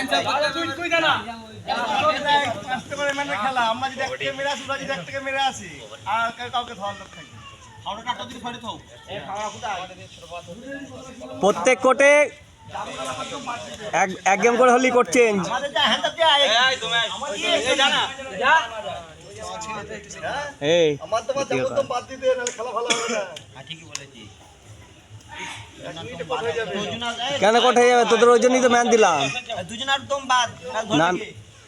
পাঁচটা করে খেলা আমরা যদি এক থেকে মেরে আসি ওরা যদি এক থেকে মেরে আসি আর কাউকে ধরার লোক থাকবে প্রত্যেক কোটে এক গেম করে হলি কোর্ট চেঞ্জ এই আমার তো বাদ দিতে খেলা ভালো হবে না কোট হয়ে যাবে। কেন হয়ে যাবে? তোদের ওই জন্যই তো ম্যান দিলাম। না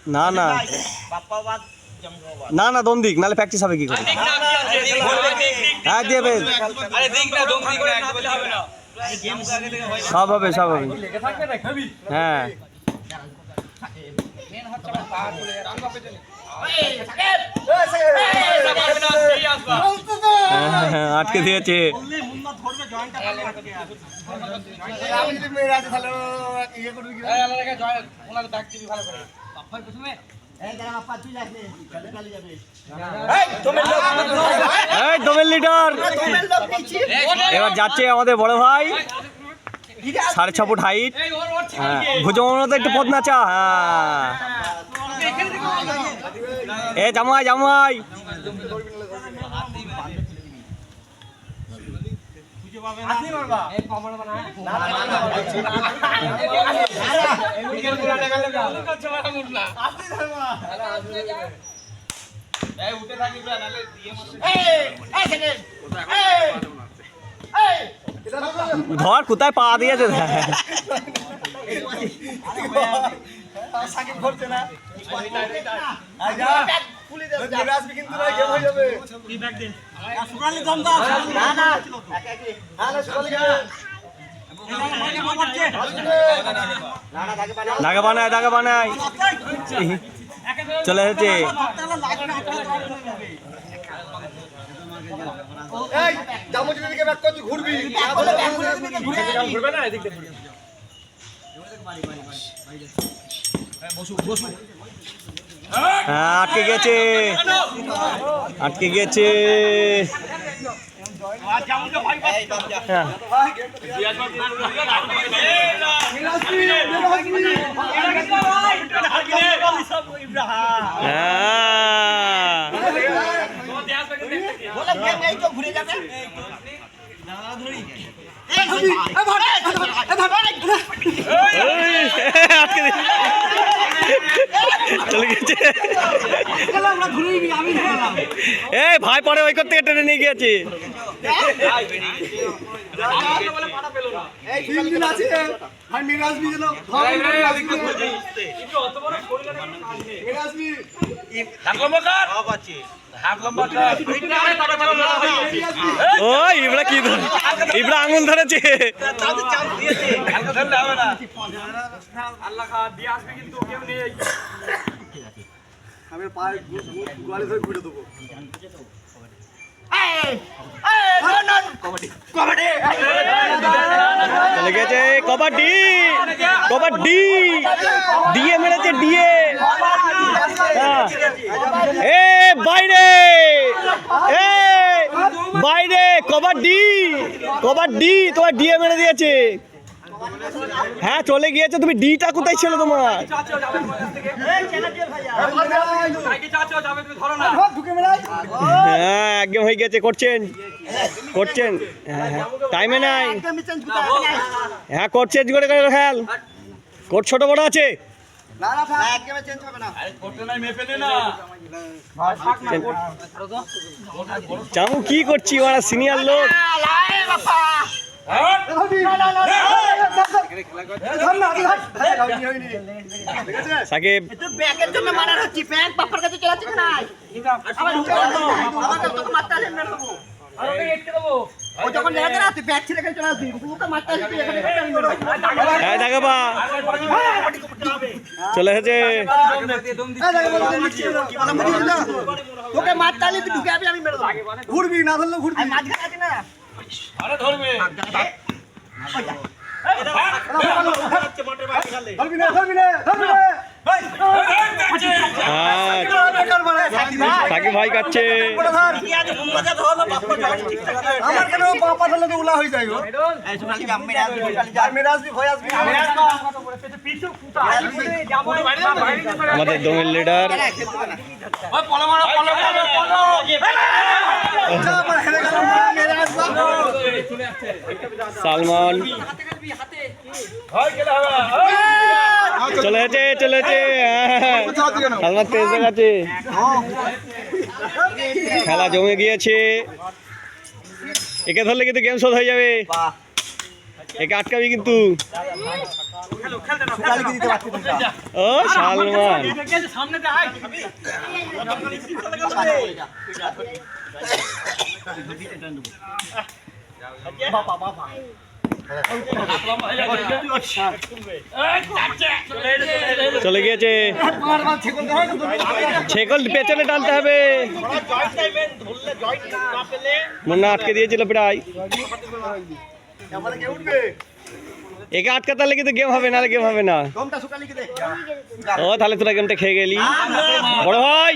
না না। না না দম দিক নাহলে প্র্যাকটিস হবে কি করে? হ্যাঁ দেবে সব হবে সব হবে। হ্যাঁ, আটকে দিয়েছে। এবার যাচ্ছে আমাদের বড় ভাই। সাড়ে ছ ফুট হাইট। হ্যাঁ ভুজমতো একটু পদ নাচা। হ্যাঁ। এ জামাই জামাই। ধর কোথায় পা দিয়েছে? সাকিব করছে না। আজা খুলে দে মেরে আসবি কিন্তু না গেম হয়ে যাবে সুরালি দম দাও না না হ্যাঁ না সুরালি দাগা বানায় দাগা বানায়। চলে এসেছে। এই জামুচির দিকে ব্যাক করছি ঘুরবি। ঘুরবে না এদিক আটকে গেছে। আটকে গেছে। হ্যাঁ। হ্যাঁ। এই, আটকে দিয়েছে। চলে গেছে। এই ভাই পরে ওই করতে ট্রেনে নিয়ে গিয়েছি। এই ও ইবরা কি ধরে আঙুল ধরেছে আমি পায়ে ঘুরে দেবো চলে গেছে কবাডি। কবাডি। দিয়ে মেরেছে দিয়ে হ্যাঁ। এ বাইরে। এ বাইরে কবাডি। কবাডি তোমার ডিএ মেরে দিয়েছে। হ্যাঁ চলে গিয়েছে তুমি ডিটা কোথায় ছিল তোমার? হ্যাঁ একদম হয়ে গেছে, করছেন? করছেন? হ্যাঁ হ্যাঁ টাইমে নাই। হ্যাঁ চেঞ্জ করে করে খেল। কোর্ট ছোট বড় আছে? চামু, কি করছি? ওরা সিনিয়র লোক। সাকিব। ব্যাগের জন্য মারার হচ্ছে ব্যাগ বাপার কাছে চলাচ্ছে না। আবার আমাকে তোকে মারতে আসেন না দেবো। ও যখন লেগে না তুই ব্যাগ ছেড়ে চলে আসবি। তোকে মারতে আসবি এখানে দেবো। হ্যাঁ দেখাবা চলে এসেছে। তোকে মারতে আসলে তুই ঢুকে আমি মেরে দেবো। ঘুরবি না ধরলে ঘুরবি। মাঝখানে আছি না। ধরবি না ধরবি না ধরবি না হ্যাঁ সাকিব ভাই কাচ্ছে আমার কেন তো উলা হয়ে যায় আমাদের দমের লিডার সালমান। চলে যাচ্ছে চলে যাচ্ছে। সালমান তেজ দেখাচ্ছে খেলা জমে গিয়েছে। একে ধরলে কিন্তু গেম শোধ হয়ে যাবে। একে আটকাবি কিন্তু। ও, সালমান। চলে গিয়েছে। ছেকল পেছনে টানতে হবে। মুন্না আটকে দিয়েছিল প্রায়। একে আটকা হলে কিন্তু গেম হবে নাহলে গেম হবে না। ও, তাহলে তোরা গেমটা খেয়ে গেলি। বড় ভাই!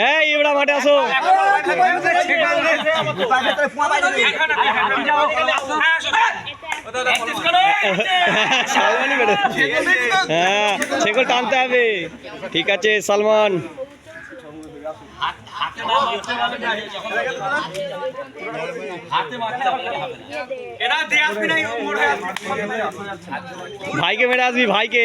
হ্যাঁ এবড়া মাঠে আসো। হ্যাঁ সেগুলো টানতে হবে। ঠিক আছে, সালমান। ভাইকে মেরে আসবি, ভাইকে।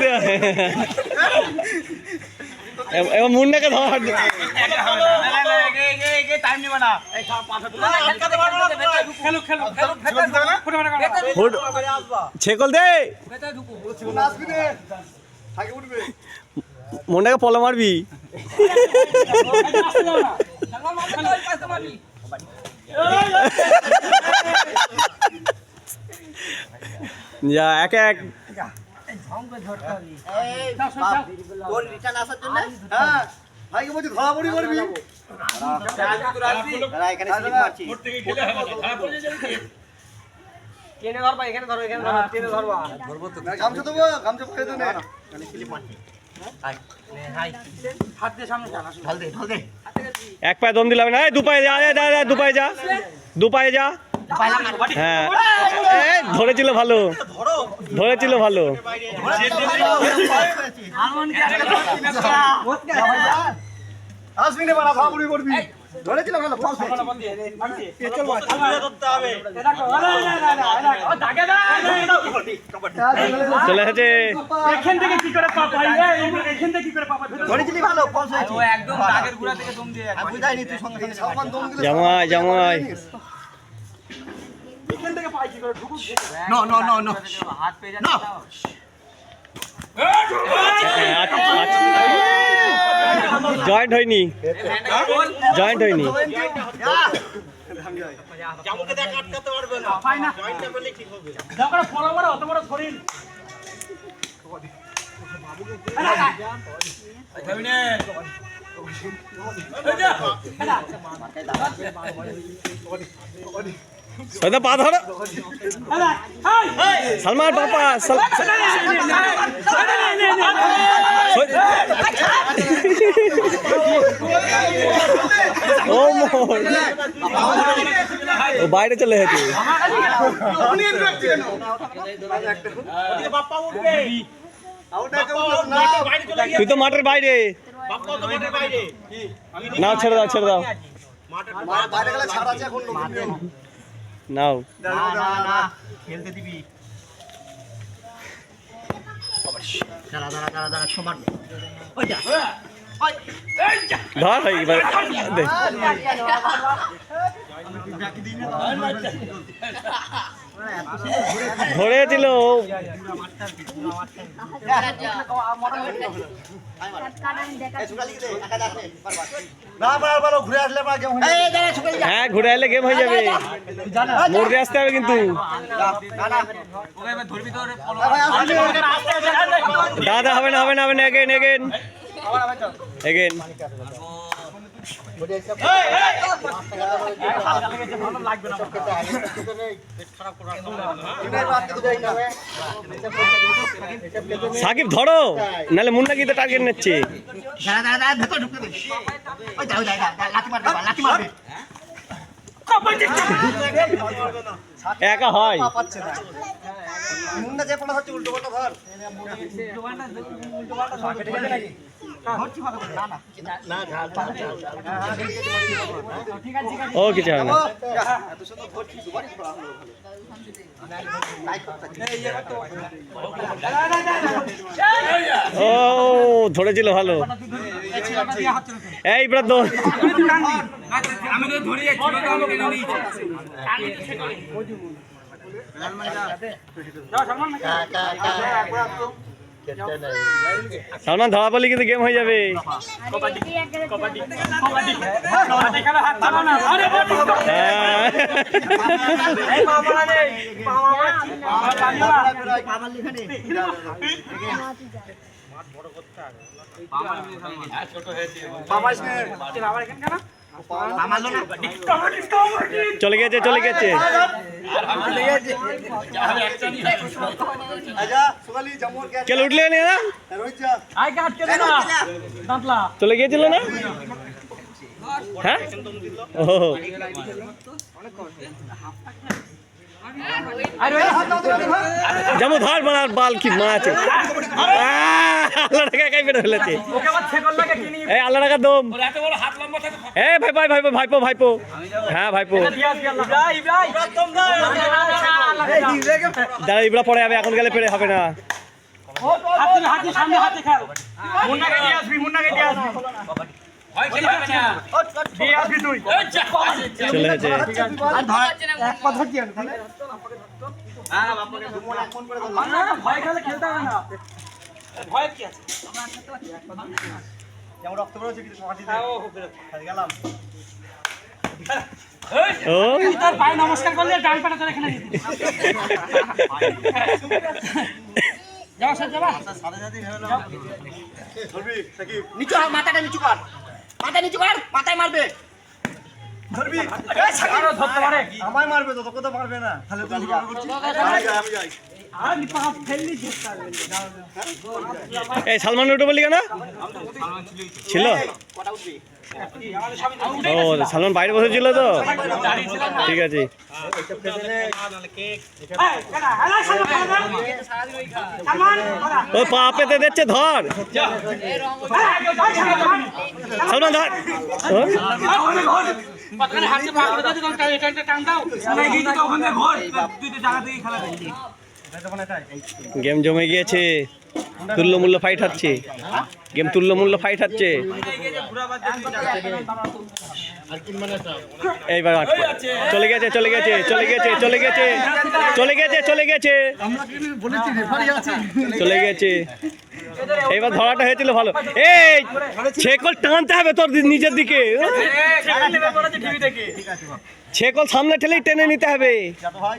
দে। এবার মুন্নাকে ধর। ছেকল দে। মুন্নাকে পলো মারবি। যা এক এক হ্যাঁ ভাইকে বলছি ধরাধরি করবি গামছা দেবো গামছা পরে দেবে এক পায়ে দম দিলাম। না দুপায়ে দু পায়ে যা যা, যা যা, দু পায়ে যা। দুপায়ে যা। হ্যাঁ। ধরেছিল ভালো। ধরেছিল ভালো। আসবি না ধরাধরি করবি। ধরেছিল ভালো পাঁচ চলে এসেছে। ধরেছিলি ভালো পাঁচ হয়েছে। একদম দাগের গুড়া থেকে দম দিয়ে বুঝাইনি তুই সঙ্গে সঙ্গে। সালমান দম দিলে জামাই জামাই। এখান থেকে পাই কি করে ঢুকুক? No no no no. Joint হয়নি। জয়েন্ট হয়নি। সৈদা পা ধরো সালমান পাপা সাল- ও মোর ও বাইরে চলে যেতে তুই তো মাঠের বাইরে নাও ছেড়ে দাও ছেড়ে দাও বাইরে গেলে ছাড় আছে এখন লোক নাও। খেলতে দিবি। দাঁড়া দাঁড়া দাঁড়া দাঁড়া সমান ওই যা। ধর ভাই, এবার পারো ঘুরে আসলে গেম হয়ে হ্যাঁ হয়ে যাবে। মোড়ে আসতে হবে কিন্তু। দাদা, হবে না হবে না হবে না এগেন এগেন সাকিব, ধরো। নাহলে মুন্না কিন্তু টার্গেট নিচ্ছে। একা হয়। মুন্ডা যে পড়া হচ্ছে, উল্টো পাল্টা ধর। ও কিছু হবে ও ধরেছিল ভালো। এই ব্রাদ সালমান ধরা পড়লে কিন্তু গেম হয়ে যাবে হ্যাঁ। না চলে গেছে চলে গেছে। কেন উঠলে না চলে গিয়েছিল না? হ্যাঁ? যেমন ধর মার বাল কি আছে। আল্লাহ টাকা কাই বের ফেলেছে। এই আল্লাহ টাকা দম। এ ভাই ভাই ভাইপো ভাইপো ভাইপো। হ্যাঁ ভাইপো। দাঁড়া ইবরা পরে যাবে, এখন গেলে পেরে হবে না। ধরছি আমি তাহলে যেমন রক্ত বেরোচ্ছে কিছু তোর পায়ে নমস্কার করলে ডান পাটা তোর এখানে। যাও স্যার যাবা নিচু মাথাটা নিচু কর। মাথা নিচু কর মাথায় মারবে। ধরবি আরও ধরতে পারে। আমায় মারবে তো তোকে তো মারবে না। তাহলে তুই আমি যাই। এই সালমান উঠে বললি কেন? ছিল? ও সালমান বাইরে বসেছিল তো? ঠিক আছে। ও পা পেতে দিচ্ছে ধর। সালমান ধর। গেম জমে গিয়েছে। তুল্যমূল্য ফাইট হচ্ছে গেম তুল্যমূল্য ফাইট হচ্ছে এইবার চলে গেছে চলে গেছে চলে গেছে চলে গেছে চলে গেছে চলে গেছে। চলে গেছে। এইবার ধরাটা হয়েছিল ভালো। এই ছেকল টানতে হবে তোর নিজের দিকে। ছেকল সামনে ঠেলেই টেনে নিতে হবে। যাতো ভাই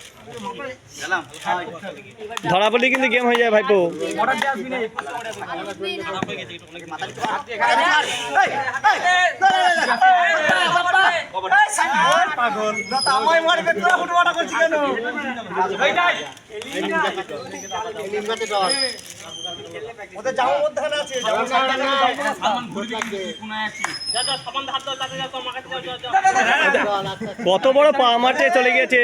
ধরা পড়লে কিন্তু গেম হয়ে যায় ভাইপো। কত বড় পা মারতে চলে গেছে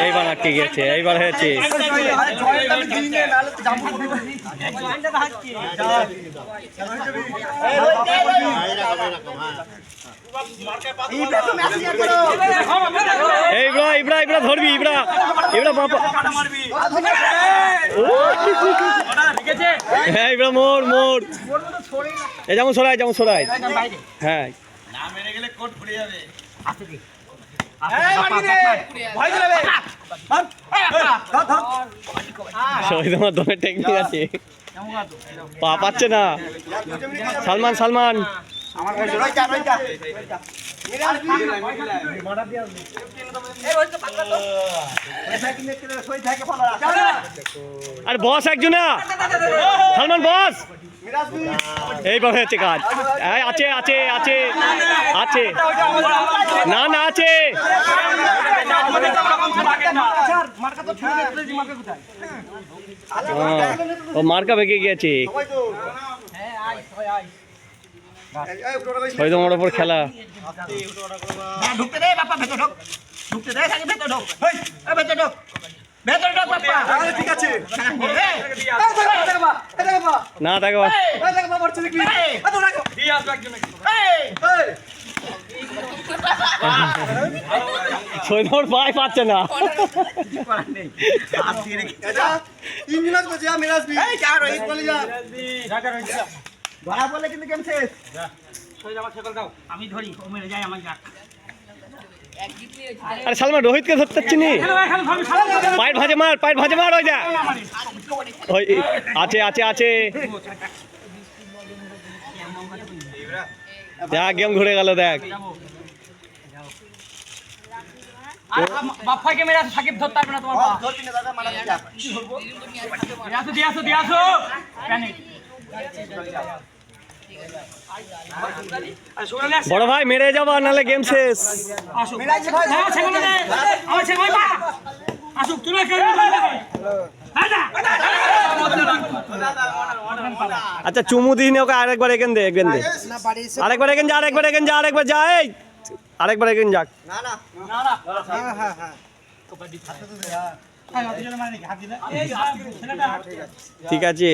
এইবার আটকে গেছে এইবার হয়েছে ইবরা ধরবি বাপা হ্যাঁ ইবরা মোর মোর এই যেমন সরাই যেমন সরাই হ্যাঁ। ভয় দিলে সবাই তোমার দমে টেকনিক আছে পা পাচ্ছে না। সালমান সালমান। রইটা রইটা আর বস একজন সালমান বস। এইবার হয়েছে কাজ। এই আছে আছে আছে আছে। না না আছে। ও মার্কা ভেঙে গিয়েছে। ছয় তোমার ওপর খেলা। ঢুকতে দে বাপ্পা ভেতর ঢোক। ঢুকতে দে সাকি ভেতর ঢোক। ভেতর ঢোক। ভেতর ঢোক বাপ্পা। ঠিক আছে। না দেখো পায়ে পাচ্ছে না। মিরাজ এই যা রহিত বলে যা ধরা বললে কিন্তু গেম শেষ। আমি ধরি ও মেরে যায় আমার যাক। আরে সালমান রোহিতকে ধরতে পারছি নি? এখানে ধরবি সারা পায়ের ভাজে মার পায়ের ভাজে মার ওই যা। ওই আছে আছে আছে। দেখ গেম ঘুরে গেল দেখ। আর বাপ্পাকে মেরে আসো সাকিব ধরতে পারবে না তোমার পা। ধরবি না দাদা মারা যা দিয়ে আসো দিয়ে আসো দিয়ে আসো। প্যানিক। আর সুগার আসো বড় ভাই, মেরে যাবা নাহলে গেম শেষ। আচ্ছা চুমু দিন ওকে, আরেকবার এখান দে এখান দে। আরেকবার এখান যা, আরেকবার এখান যা, আরেকবার যা, এই। আরেকবার এখান যাক। ঠিক আছে।